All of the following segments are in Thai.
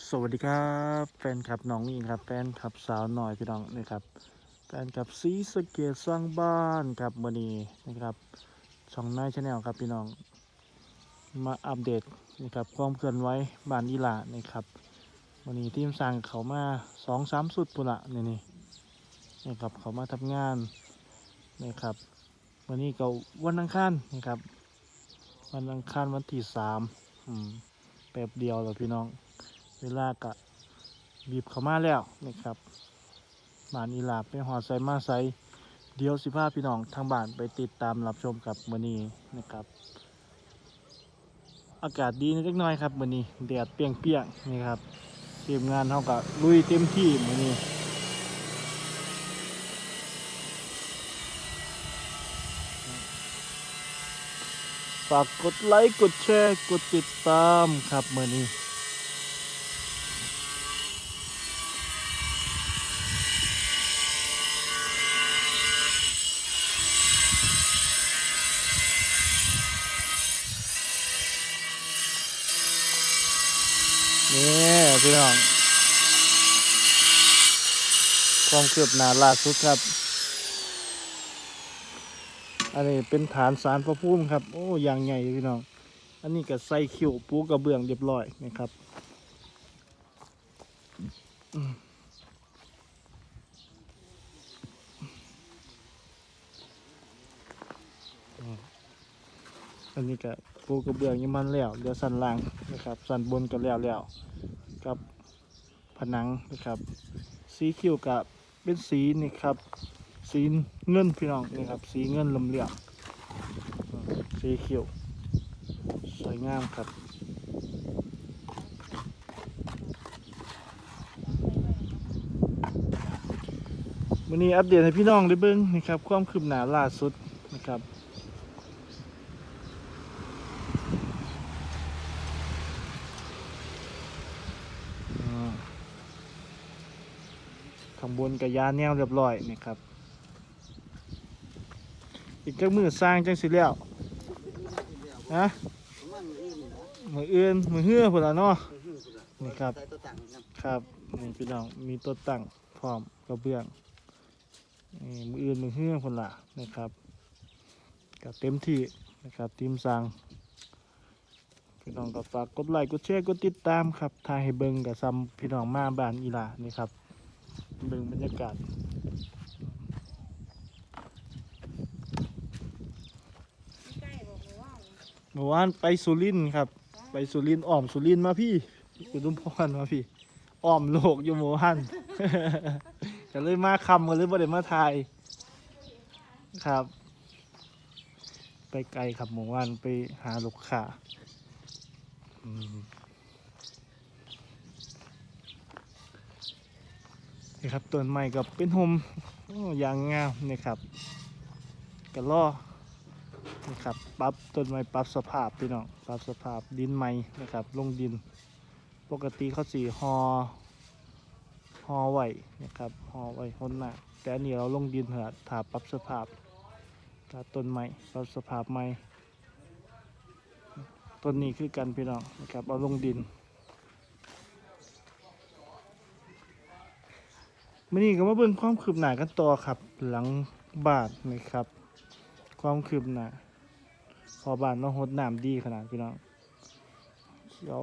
สวัสดีครับ แฟนคลับน้องอิงครับ แฟนคลับสาวหน่อยพี่น้องนี่ครับ แฟนคลับซีสเกตสร้างบ้านครับวันนี้นะครับช่องนายชาแนลครับพี่น้อง มาอัปเดตนะครับความเคลื่อนไหวบ้านอีหลานี่ครับวันนี้ทีมสร้างเขามาสองสามสุดปุระนี่นี่นี่ครับเขามาทำงานนี่ครับวันนี้ก็วันอังคารนี่ครับ วันอังคารวันที่สามอืมแป๊บเดียวแล้วพี่น้อง เวลากะบีบเข้ามาแล้วนะครับบ้านอีหลาบไปหอดใส่มาใส่เดียวสิพาพี่น้องทางบ้านไปติดตามรับชมกับมือนี้นะครับ อากาศดีนิดหน่อยครับมือนี้แดดเปียงเปียงนี่ครับทีมงานเท่ากับลุยเต็มที่มือนี้ฝากกดไลค์กดแชร์กดติดตามครับมือนี้ นี่พี่น้อง ความคืบหน้าล่าสุดครับ อันนี้เป็นฐานสารพระภูมิครับ โอ้ยางใหญ่พี่น้อง อันนี้ก็ใส่คิวปูกระเบื้องเรียบร้อยนะครับอันนี้ก็ ปูกระเบื้องยังมันแล้วเดี๋ยวสันล่างนะครับ สันบนก็แล้วแล้วกับผนังนะครับ สีคิวกับเป็นสีนี่ครับ สีเงินพี่น้องนี่ครับ สีเงินลมเหลี่ยมสีเขียวสวยงามครับวันนี้อัปเดตให้พี่น้องได้เบิ้งนะครับ ความคืบหน้าล่าสุดนะครับ ข้างบนกับยาแนวเรียบร้อยนะครับ อีกจักมือสร้างจังสิแล้วนะมืออื่นมือเฮือพุ่นละเนาะนี่ครับครับครับนี่พี่น้องมีตัวตั้งพร้อมกระเบื้องนี่มืออื่นมือเฮือพุ่นละนะครับกับเต็มที่นะครับทีมสร้างพี่น้องก็ฝากกดไลค์กดแชร์กดติดตามครับถ่ายให้เบิ่งกับซ้ำพี่น้องมาบ้านอีหลานี่ครับ เบิ่งบรรยากาศใกล้บอกเลยว่าเมื่อวานไปสุรินทร์ครับ ไปสุรินทร์อ้อมสุรินทร์มาพี่อุดมพรมาพี่อ้อมโลกอยู่หมู่ฮั่นก็เลยมาคำกันเลยบ่ได้มาถ่ายครับ ไปไกลครับหมู่บ้านไปหาลูกค้าอืม นี่ครับต้นไม้กับเป็นโฮมอ้ยางงามนี่ครับกระล่อนะครับปรับต้นไม้ปรับสภาพพี่น้องปรับสภาพดินใหม่นะครับลงดิน ปกติเขาสีหอหอไว้นะครับหอไว้คนหน้าแต่อันนี้เราลงดินเถอะถาปรับสภาพถาต้นไม้ปรับสภาพใหม่ต้นนี้คือกันพี่น้องนะครับเอาลงดิน มื่อนี้ก็มาเบิ่งความคืบหน้ากันต่อครับ หลังบานนะครับ ความคืบหน้าพอบ้านต้องหดน้ำดีขนาดพี่น้องเขียว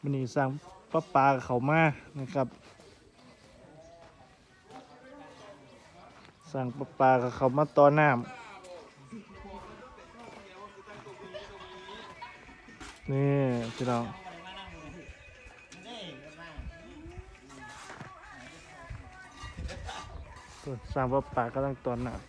มันนี่สร้างปลาปลาเขามานะครับสร้างปลาปลาเขามาต่อน้ำนี่พี่น้อง สามว่าป่าก็ต้องตอนหนัก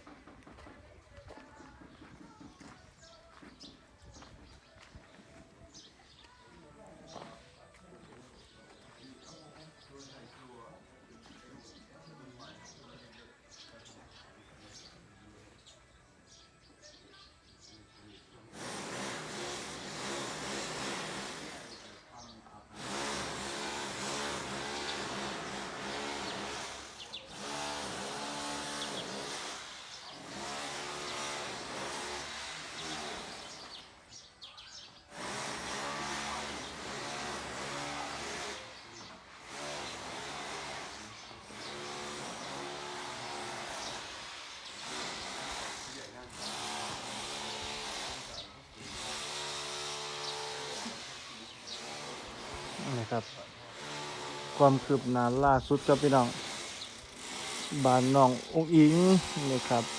ะครับ ความคืบหน้าล่าสุดกับพี่น้อง บ้านน้ององอิงนะครับ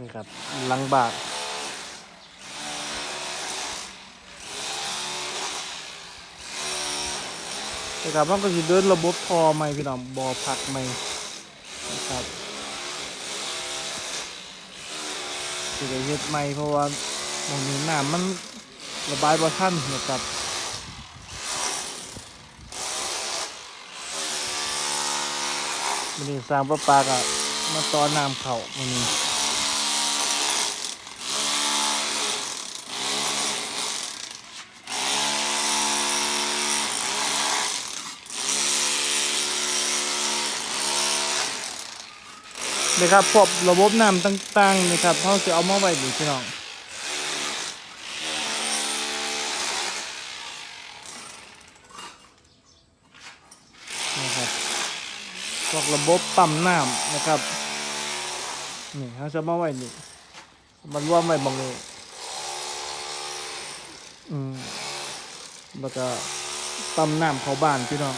นี่ครับหลังบาทนะครับมันก็จะเดินระบบทอใหม่พี่น้องบอพักใหม่นะครับสิได้เฮ็ดใหม่เพราะว่าตรงนี้น้ำมันระบายบ่ทันนะครับมันนี้สร้างประปาก็มาต่อน้ำเข้ามันนี้ นะครับพวกระบบน้ำต่างๆนะครับเขาจะเอามาไว้ดีพี่น้องนะครับพวกระบบปั๊มน้ำนะครับนี่เขาจะมาไว้นี่มันรวมไว้บางนี้อืมแล้วก็ปั๊มน้ำเขาบ้านพี่น้อง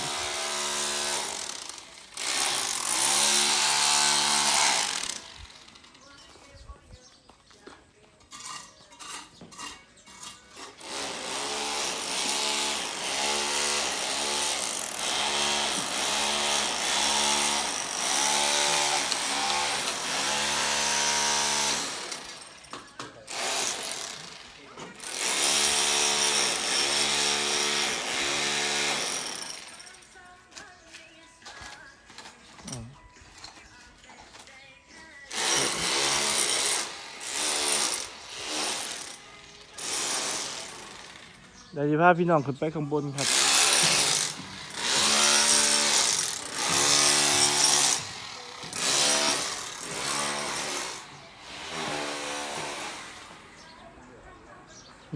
ดี๋ยวจะพาพี่น้องขึ้นไปข้างบนครับ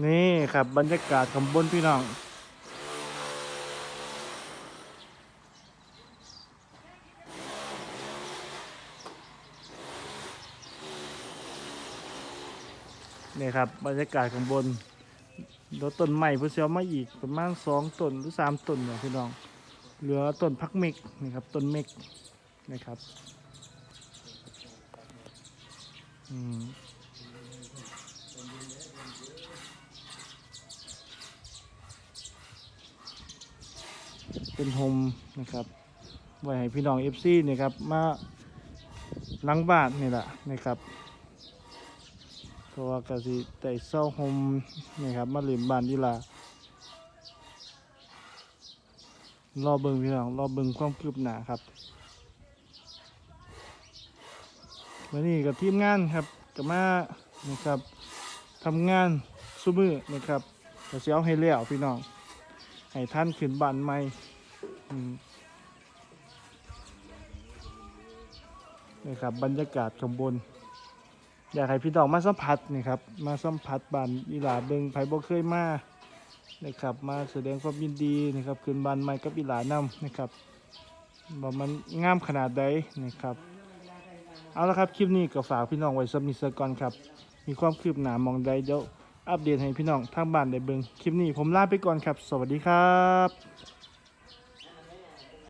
นี่ครับบรรยากาศข้างบนพี่น้องนี่ครับบรรยากาศข้างบน เดี๋ยวต้นใหม่เพื่อเสียมาอีกประมาณสองต้นหรือสามต้นเนี่ยพี่น้อง เหลือต้นพักเมกนี่ครับต้นเมกนะครับอืมเป็นโฮมนะครับไว้ให้พี่น้องเอฟซีนี่ครับมาหลังบ้านนี่แหละนะครับ เพราะว่ากสิแต่เศร้าโฮมนี่ครับมาเล่นบ้านดีลารอเบิงพี่น้องรอเบิงความคืบหน้าครับวันนี้กับทีมงานครับก็มานะครับทำงานซุมือนะครับก็สิเอาให้แล้วพี่น้องให้ท่านขึ้นบานใหม่นี่ครับบรรยากาศข้างบน อยากให้พี่น้องมาสัมผัสนี่ครับมาสัมผัสบ้านอีหลาเบิงไผบ่เคยมานะครับมาแสดงความยินดีนะครับคืนบ้านใหม่กับอีหลานำนะครับว่ามันงามขนาดใดนะครับเอาละครับคลิปนี้ก็ฝากพี่น้องไว้สักนิสักก่อนครับมีความคืบหน้ามองใดเดี๋ยวอัปเดตให้พี่น้องทางบ้านได้เบิงคลิปนี้ผมลาไปก่อนครับ สวัสดีครับ